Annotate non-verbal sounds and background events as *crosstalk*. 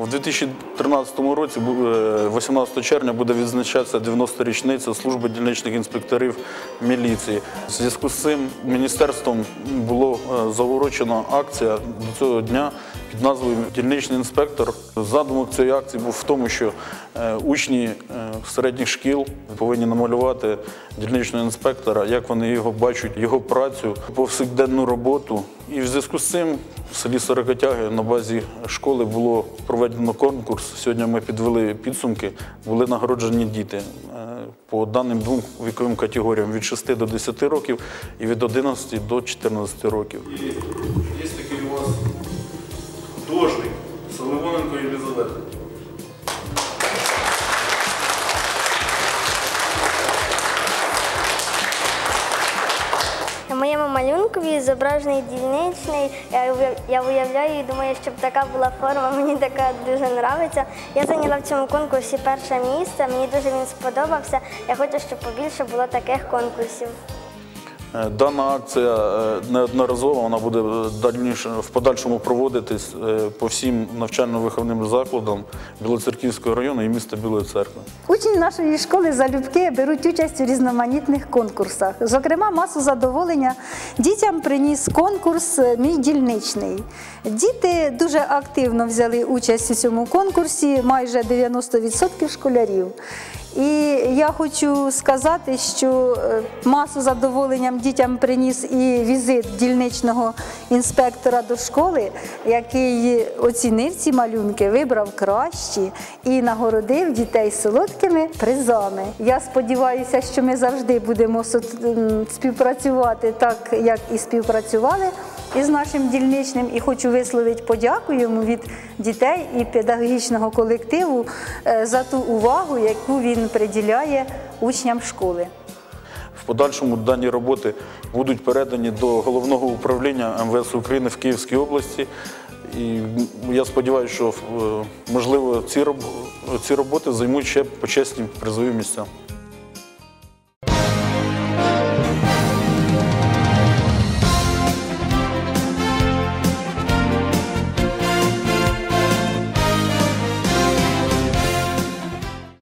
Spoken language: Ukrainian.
У 2013 році, бу- е, 18 червня, буде відзначатися 90-річниця служби дільничних інспекторів міліції. В зв'язку з цим міністерством було е, заурочена акція до цього дня під назвою Дільничний інспектор. Задумок цієї акції був в тому, що е, учні е, середніх шкіл повинні намалювати дільничного інспектора, як вони його бачать, його працю, повсякденну роботу. І в зв'язку з цим в селі Сорокотяги на базі школи було проведено конкурс. Сьогодні ми підвели підсумки, були нагороджені діти е, по даним двом віковим категоріям від 6 до 10 років і від 11 до 14 років. І є такий у вас художник Соломоненко Єлизавета. На моєму малюнкові зображений дільничний. Я уявляю і думаю, щоб така була форма, *laughs* мені така дуже подобається. Я зайняла в цьому конкурсі перше місце, мені дуже він сподобався. Я хочу, щоб побільше було таких конкурсів. Е, Дана акція е, неодноразова, вона буде в подальшому проводитись е, по всім навчально-виховним закладам Білоцерківського району і міста Білої церкви. Учні нашої школи залюбки беруть участь у різноманітних конкурсах. Зокрема, масу задоволення дітям приніс конкурс Мій дільничний. Діти дуже активно взяли участь у цьому конкурсі, майже 90% школярів. І я хочу сказати, що е, масу задоволенням дітям приніс і візит дільничного інспектора до школи, який оцінив ці малюнки, вибрав кращі і нагородив дітей солодкими призами. Я сподіваюся, що ми завжди будемо співпрацювати так, як і співпрацювали із нашим дільничним. І хочу висловити подяку йому від дітей і педагогічного колективу е, за ту увагу, яку він приділяє учням школи. В подальшому дані роботи будуть передані до головного управління МВС України в Київській області. І я сподіваюся, що е, можливо ці роботи займуть ще почесні призові місця.